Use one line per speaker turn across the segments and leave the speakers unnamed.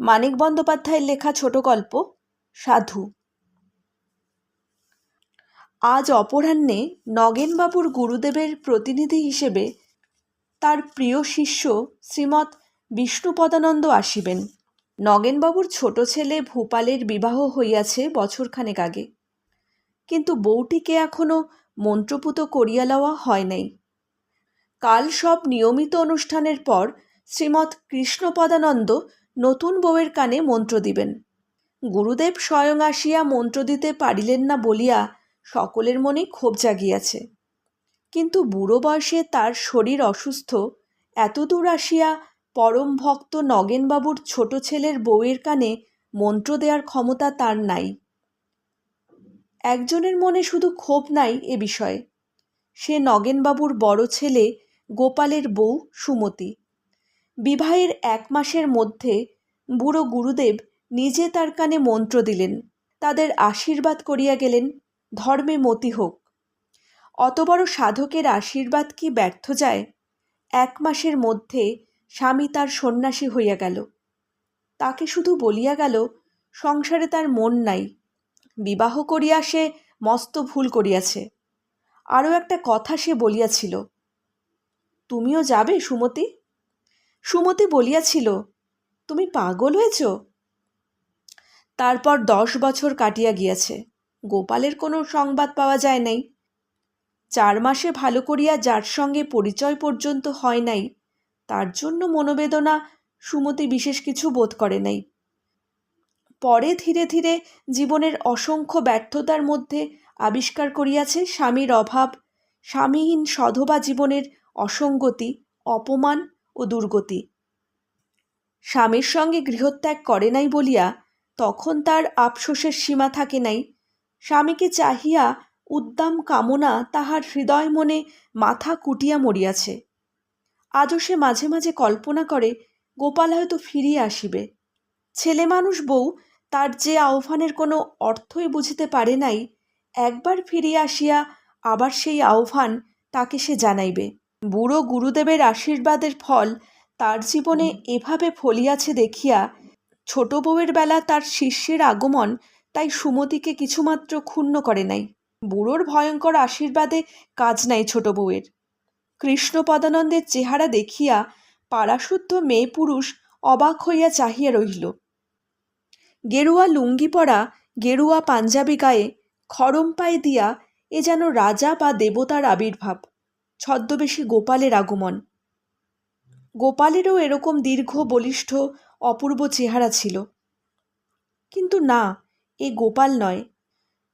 মানিক বন্দ্যোপাধ্যায়ের লেখা ছোট গল্প, সাধু। আজ অপরাহ্নে নগেনবাবুর গুরুদেবের প্রতিনিধি হিসেবে তার প্রিয় শিষ্য শ্রীমৎ বিষ্ণুপদানন্দ আসিবেন। নগেনবাবুর ছোট ছেলে ভূপালের বিবাহ হইয়াছে বছরখানেক আগে। কিন্তু বউটিকে এখনও মন্ত্রপুত করিয়া লওয়া হয় নাই। কাল সব নিয়মিত অনুষ্ঠানের পর শ্রীমৎ কৃষ্ণপদানন্দ নতুন বউয়ের কানে মন্ত্র দিবেন। গুরুদেব স্বয়ং আসিয়া মন্ত্র দিতে পারিলেন না বলিয়া সকলের মনে ক্ষোভ জাগিয়াছে। কিন্তু বুড়ো বয়সে তার শরীর অসুস্থ, এতদূর আসিয়া পরম ভক্ত নগেনবাবুর ছোট ছেলের বউয়ের কানে মন্ত্র দেওয়ার ক্ষমতা তার নাই। একজনের মনে শুধু ক্ষোভ নাই এ বিষয়ে। সে নগেনবাবুর বড় ছেলে গোপালের বউ সুমতি। বিবাহের এক মাসের মধ্যে বুড়ো গুরুদেব নিজে তার কানে মন্ত্র দিলেন, তাদের আশীর্বাদ করিয়া গেলেন, ধর্মে মতি হোক। অত বড় সাধকের আশীর্বাদ কি ব্যর্থ যায়? এক মাসের মধ্যে স্বামী তার সন্ন্যাসী হইয়া গেল। তাকে শুধু বলিয়া গেল, সংসারে তার মন নাই, বিবাহ করিয়া সে মস্ত ভুল করিয়াছে। আরও একটা কথা সে বলিয়াছিল, তুমিও যাবে সুমতি? সুমতি বলিয়াছিল, তুমি পাগল হয়েছ? তারপর দশ বছর কাটিয়া গিয়াছে। গোপালের কোনো সংবাদ পাওয়া যায় নাই। চার মাসে ভালো করিয়া যার সঙ্গে পরিচয় পর্যন্ত হয় নাই, তার জন্য মনোবেদনা সুমতি বিশেষ কিছু বোধ করে নাই। পরে ধীরে ধীরে জীবনের অসংখ্য ব্যর্থতার মধ্যে আবিষ্কার করিয়াছে স্বামীর অভাব, স্বামীহীন সধবা জীবনের অসঙ্গতি, অপমান ও দুর্গতি। স্বামীর সঙ্গে গৃহত্যাগ করে নাই বলিয়া তখন তার আফসোসের সীমা থাকে নাই। স্বামীকে চাহিয়া উদ্দাম কামনা তাহার হৃদয় মনে মাথা কুটিয়া মরিয়াছে। আজও সে মাঝে মাঝে কল্পনা করে, গোপাল হয়তো ফিরিয়া আসিবে। ছেলে মানুষ বউ, তার যে আহ্বানের কোনো অর্থই বুঝিতে পারে নাই, একবার ফিরিয়া আসিয়া আবার সেই আহ্বান তাকে সে জানাইবে। বুড়ো গুরুদেবের আশীর্বাদের ফল তার জীবনে এভাবে ফলিয়াছে দেখিয়া ছোট বউয়ের বেলা তার শিষ্যের আগমন তাই সুমতিকে কিছুমাত্র ক্ষুণ্ণ করে নাই। বুড়োর ভয়ঙ্কর আশীর্বাদে কাজ নাই ছোট বউয়ের। কৃষ্ণপদানন্দের চেহারা দেখিয়া পাড়াশুদ্ধ মেয়ে পুরুষ অবাক হইয়া চাহিয়া রহিল। গেরুয়া লুঙ্গি পরা, গেরুয়া পাঞ্জাবি গায়ে খরম পায়ে দিয়া এ যেন রাজা বা দেবতার আবির্ভাব। ছদ্মবেশী গোপালের আগমন। গোপালেরও এরকম দীর্ঘ, বলিষ্ঠ, অপূর্ব চেহারা ছিল। কিন্তু না, এ গোপাল নয়।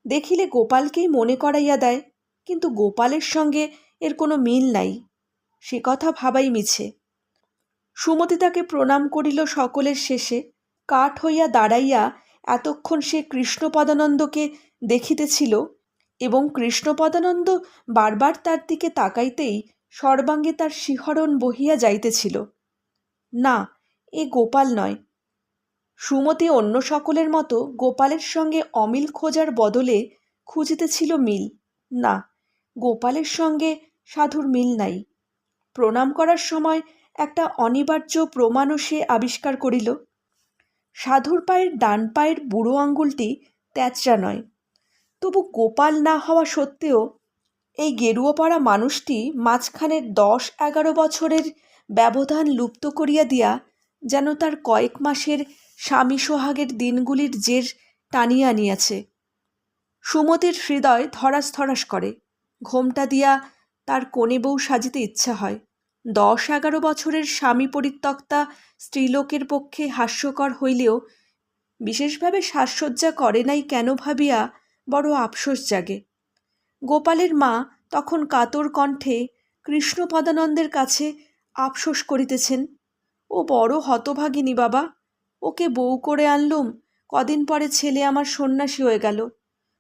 দেখিলে গোপালকেই মনে করাইয়া দেয়, কিন্তু গোপালের সঙ্গে এর কোনো মিল নাই। সে কথা ভাবাই মিছে। সুমতি তাকে প্রণাম করিল সকলের শেষে, কাঠ হইয়া দাঁড়াইয়া এতক্ষণ সে কৃষ্ণপদানন্দকে দেখিতেছিল। এবং কৃষ্ণপদানন্দ বারবার তার দিকে তাকাইতেই সর্বাঙ্গে তার শিহরণ বহিয়া যাইতেছিল। না, এ গোপাল নয়। সুমতি অন্য সকলের মতো গোপালের সঙ্গে অমিল খোঁজার বদলে খুঁজিতেছিল মিল। না, গোপালের সঙ্গে সাধুর মিল নাই। প্রণাম করার সময় একটা অনিবার্য প্রমাণও সে আবিষ্কার করিল। সাধুর পায়ের ডান পায়ের বুড়ো আঙ্গুলটি তেচরা নয়। তবু গোপাল না হওয়া সত্ত্বেও এই গেরুয়োপাড়া মানুষটি মাঝখানের দশ এগারো বছরের ব্যবধান লুপ্ত করিয়া দিয়া যেন তার কয়েক মাসের স্বামী সোহাগের দিনগুলির জের টানিয়া আনিয়াছে। সুমতির হৃদয় ধরাস ধরাস করে। ঘোমটা দিয়া তার কোণে বউ সাজিতে ইচ্ছা হয়। দশ এগারো বছরের স্বামী পরিত্যক্তা স্ত্রীলোকের পক্ষে হাস্যকর হইলেও বিশেষভাবে সাজসজ্জা করে নাই কেন ভাবিয়া বড় আফসোস জাগে। গোপালের মা তখন কাতর কণ্ঠে কৃষ্ণপদানন্দের কাছে আফসোস করিতেছেন, ও বড় হতভাগিনী বাবা, ওকে বউ করে আনলুম, কদিন পরে ছেলে আমার সন্ন্যাসী হয়ে গেল,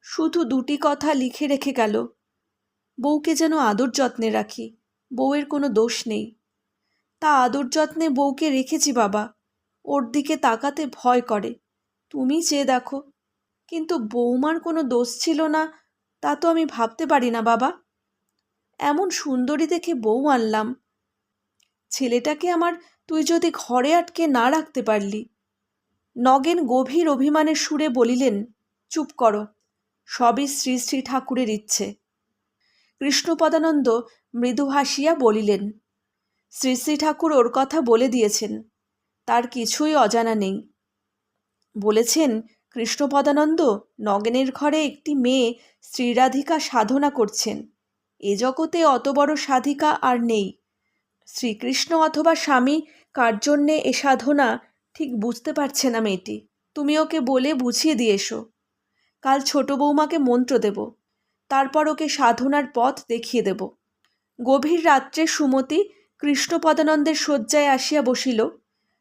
শুধু দুটি কথা লিখে রেখে গেল, বউকে যেন আদর যত্নে রাখি, বউয়ের কোনো দোষ নেই। তা আদর যত্নে বউকে রেখেছি বাবা, ওর দিকে তাকাতে ভয় করে, তুমি চেয়ে দেখো কিন্তু বৌমার কোনো দোষ ছিল না, তা তো আমি ভাবতে পারি না, বাবা। এমন সুন্দরী দেখে বউ আনলাম। ছেলেটাকে আমার তুই যদি ঘরে আটকে না রাখতে পারলি। নগেন গভীর অভিমানের সুরে বলিলেন, চুপ করো, সবই শ্রী শ্রী ঠাকুরের ইচ্ছে। কৃষ্ণপদানন্দ মৃদু হাসিয়া বলিলেন, শ্রী শ্রী ঠাকুর ওর কথা বলে দিয়েছেন, তার কিছুই অজানা নেই। বলেছেন কৃষ্ণপদানন্দ নগেনের ঘরে একটি মেয়ে শ্রীরাধিকা সাধনা করছেন। এ জগতে অত বড় সাধিকা আর নেই। শ্রীকৃষ্ণ অথবা স্বামী কার জন্যে এ সাধনা, ঠিক বুঝতে পারছে না মেয়েটি। তুমি ওকে বলে বুঝিয়ে দিয়ে এসো। কাল ছোট বৌমাকে মন্ত্র দেব। তারপর ওকে সাধনার পথ দেখিয়ে দেব। গভীর রাত্রে সুমতি কৃষ্ণপদানন্দের শয্যায় আসিয়া বসিল।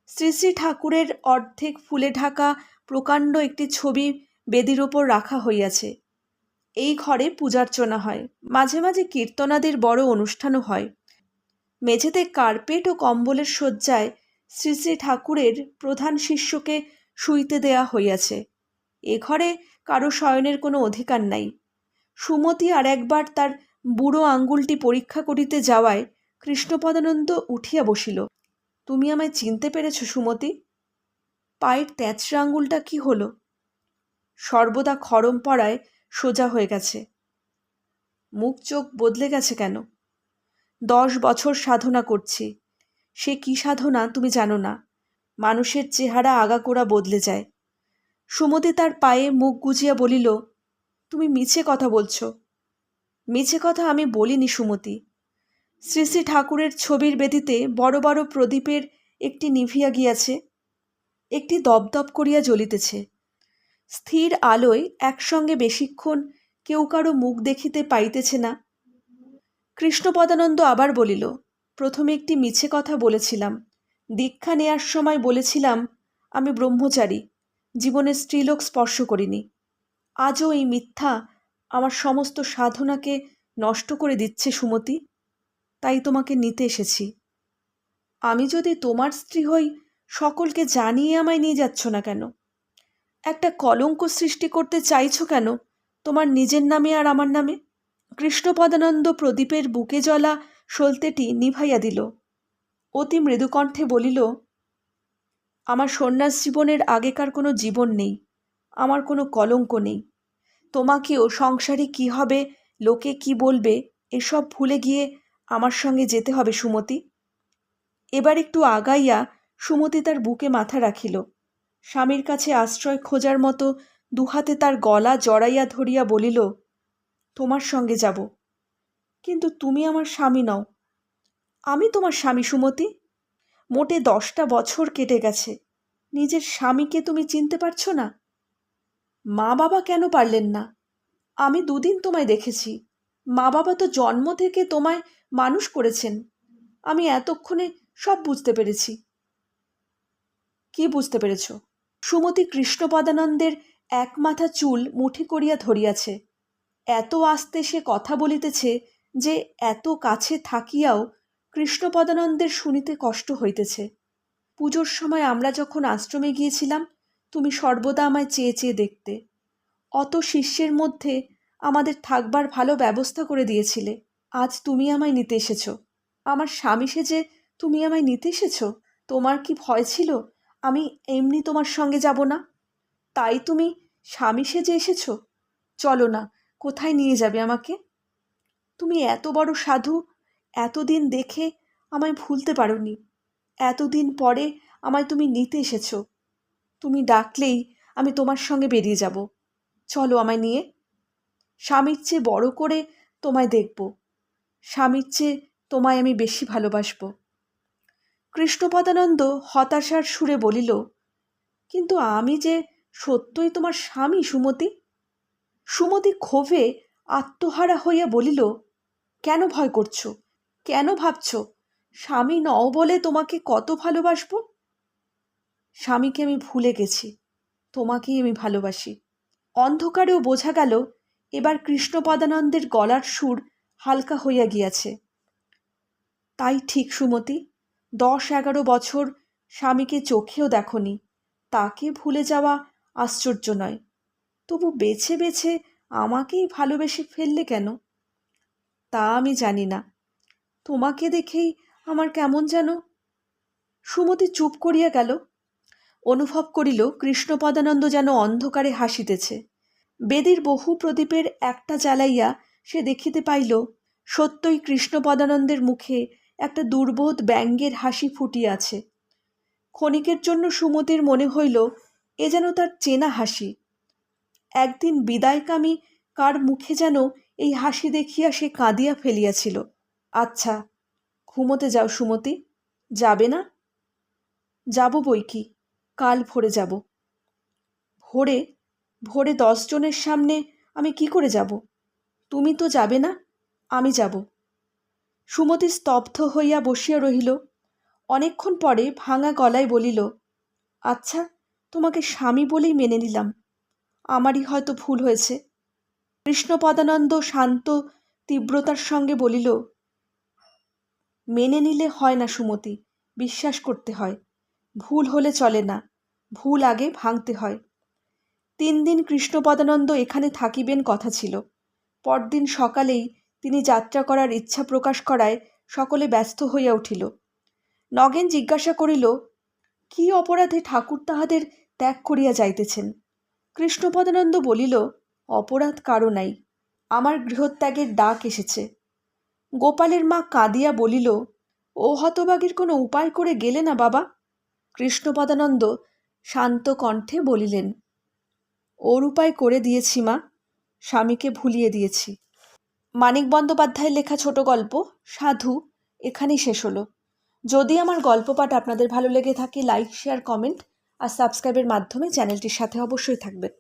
শ্রী শ্রী ঠাকুরের অর্ধেক ফুলে ঢাকা প্রকাণ্ড একটি ছবি বেদির ওপর রাখা হইয়াছে। এই ঘরে পূজার্চনা হয়। মাঝে মাঝে কীর্তনাদির বড় অনুষ্ঠানও হয়। মেঝেতে কার্পেট ও কম্বলের শয্যায় শ্রী শ্রী ঠাকুরের প্রধান শিষ্যকে শুইতে দেয়া হইয়াছে। এ ঘরে কারও শয়নের কোনো অধিকার নাই। সুমতি আর একবার তার বুড়ো আঙ্গুলটি পরীক্ষা করিতে যাওয়ায় কৃষ্ণপদানন্দ উঠিয়া বসিল। তুমি আমায় চিনতে পেরেছ সুমতি? পায়ের তেঁচড়া আঙুলটা কি হলো? সর্বদা খরম পড়ায় সোজা হয়ে গেছে। মুখ চোখ বদলে গেছে কেন? দশ বছর সাধনা করছি। সে কি সাধনা তুমি জানো না। মানুষের চেহারা আগাগোড়া বদলে যায়। সুমতি তার পায়ে মুখ গুজিয়া বলিল, তুমি মিছে কথা বলছ। মিছে কথা আমি বলিনি সুমতি। শ্রী শ্রী ঠাকুরের ছবির বেদিতে বড় বড় প্রদীপের একটি নিভিয়া গিয়াছে। একটি দপদপ করিয়া জ্বলিতেছে। স্থির আলোয় একসঙ্গে বেশিক্ষণ কেউ কারও মুখ দেখিতে পাইতেছে না। কৃষ্ণপদানন্দ আবার বলিল, প্রথমে একটি মিছে কথা বলেছিলাম। দীক্ষা নেয়ার সময় বলেছিলাম, আমি ব্রহ্মচারী, জীবনে স্ত্রীলোক স্পর্শ করিনি। আজও এই মিথ্যা আমার সমস্ত সাধনাকে নষ্ট করে দিচ্ছে সুমতি। তাই তোমাকে নিতে এসেছি। আমি যদি তোমার স্ত্রী হই সকলকে জানিয়ে আমায় নিয়ে যাচ্ছ না কেন? একটা কলঙ্ক সৃষ্টি করতে চাইছো কেন? তোমার নিজের নামে আর আমার নামে? কৃষ্ণপদানন্দ প্রদীপের বুকে জ্বলা সলতেটি নিভাইয়া দিল। অতি মৃদুকণ্ঠে বলিল, আমার সন্ন্যাস জীবনের আগেকার কোনো জীবন নেই, আমার কোনো কলঙ্ক নেই। তোমাকেও সংসারে কি হবে, লোকে কি বলবে, এসব ভুলে গিয়ে আমার সঙ্গে যেতে হবে সুমতি। এবার একটু আগাইয়া সুমতি তার বুকে মাথা রাখিল। স্বামীর কাছে আশ্রয় খোঁজার মতো দুহাতে তার গলা জড়াইয়া ধরিয়া বলিল, তোমার সঙ্গে যাব। কিন্তু তুমি আমার স্বামী নও। আমি তোমার স্বামী, সুমতি। মোটে দশটা বছর কেটে গেছে। নিজের স্বামীকে তুমি চিনতে পারছ না? মা বাবা কেন পারলেন না? আমি দুদিন তোমায় দেখেছি। মা বাবা তো জন্ম থেকে তোমায় মানুষ করেছেন। আমি এতক্ষণে সব বুঝতে পেরেছি। কি বুঝতে পেরেছ? সুমতি কৃষ্ণপদানন্দের এক মাথা চুল মুঠি করিয়া ধরিয়াছে। এত আস্তে সে কথা বলিতেছে যে এত কাছে থাকিয়াও কৃষ্ণপদানন্দের শুনিতে কষ্ট হইতেছে। পুজোর সময় আমরা যখন আশ্রমে গিয়েছিলাম, তুমি সর্বদা আমায় চেয়ে চেয়ে দেখতে। অত শিষ্যের মধ্যে আমাদের থাকবার ভালো ব্যবস্থা করে দিয়েছিলে। আজ তুমি আমায় নিতে এসেছ। আমার স্বামী সেজে তুমি আমায় নিতে এসেছ, তোমার কি ভয় ছিল? আমি এমনি তোমার সঙ্গে যাব না? তাই তুমি স্বামী সেজে এসেছ? চলো না, কোথায় নিয়ে যাবে আমাকে? তুমি এত বড় সাধু, এতদিন দেখে আমায় ভুলতে পারোনি। এতদিন পরে আমায় তুমি নিতে এসেছ। তুমি ডাকলেই আমি তোমার সঙ্গে বেরিয়ে যাব। চলো আমায় নিয়ে। স্বামীর চেয়ে বড় করে তোমায় দেখব। স্বামীর চেয়ে তোমায় আমি বেশি ভালোবাসব। কৃষ্ণপদানন্দ হতাশার সুরে বলিল, কিন্তু আমি যে সত্যই তোমার স্বামী, সুমতি? সুমতি ক্ষোভে আত্মহারা হইয়া বলিল, কেন ভয় করছ? কেন ভাবছ? স্বামী নও বলে তোমাকে কত ভালোবাসব? স্বামীকে আমি ভুলে গেছি, তোমাকেই আমি ভালোবাসি। অন্ধকারেও বোঝা গেল, এবার কৃষ্ণপদানন্দের গলার সুর হালকা হইয়া গিয়াছে। তাই ঠিক, সুমতি। দশ এগারো বছর স্বামীকে চোখেও দেখনি। তাকে ভুলে যাওয়া আশ্চর্য নয়। তবু বেছে বেছে আমাকেই ভালোবেসে ফেললে কেন? তা আমি জানি না। তোমাকে দেখেই আমার কেমন যেন সুমতি চুপ করিয়া গেল। অনুভব করিল কৃষ্ণপদানন্দ যেন অন্ধকারে হাসিতেছে। বেদির বহু প্রদীপের একটা জ্বালাইয়া সে দেখিতে পাইল, সত্যই কৃষ্ণপদানন্দের মুখে একটা দুর্বোধ ব্যঙ্গের হাসি ফুটিয়াছে। ক্ষণিকের জন্য সুমতির মনে হইল, এ যেন তার চেনা হাসি। একদিন বিদায়কামী কার মুখে যেন এই হাসি দেখিয়া সে কাঁদিয়া ফেলিয়াছিল। আচ্ছা ঘুমোতে যাও সুমতি, যাবে না? যাব বই কি, কাল ভোরে যাব। ভোরে ভোরে দশজনের সামনে আমি কি করে যাব? তুমি তো যাবে না, আমি যাব। সুমতি স্তব্ধ হইয়া বসিয়া রহিল। অনেকক্ষণ পরে ভাঙা গলায় বলিল আচ্ছা তোমাকে স্বামী বলেই মেনে নিলাম। আমারই হয়তো ভুল হয়েছে। কৃষ্ণপদানন্দ শান্ত, তীব্রতার সঙ্গে বলিল, মেনে নিলে হয় না সুমতি, বিশ্বাস করতে হয়। ভুল হলে চলে না, ভুল আগে ভাঙতে হয়। তিন দিন কৃষ্ণপদানন্দ এখানে থাকিবেন কথা ছিল। পরদিন সকালেই তিনি যাত্রা করার ইচ্ছা প্রকাশ করায় সকলে ব্যস্ত হইয়া উঠিল। নগেন জিজ্ঞাসা করিল, কি অপরাধে ঠাকুর তাহাদের ত্যাগ করিয়া যাইতেছেন? কৃষ্ণপদানন্দ বলিল, অপরাধ কারও নাই, আমার গৃহত্যাগের ডাক এসেছে। গোপালের মা কাঁদিয়া বলিল, ও হতবাগের কোনো উপায় করে গেলে না বাবা? কৃষ্ণপদানন্দ শান্ত কণ্ঠে বলিলেন, ওর উপায় করে দিয়েছি মা, স্বামীকে ভুলিয়ে দিয়েছি। মানিক বন্দ্যোপাধ্যায়ের লেখা ছোট গল্প, সাধু, এখানেই শেষ হলো। যদি আমার গল্প পাঠ আপনাদের ভালো লেগে থাকে লাইক শেয়ার কমেন্ট আর সাবস্ক্রাইবের মাধ্যমে চ্যানেলটির সাথে অবশ্যই থাকবেন।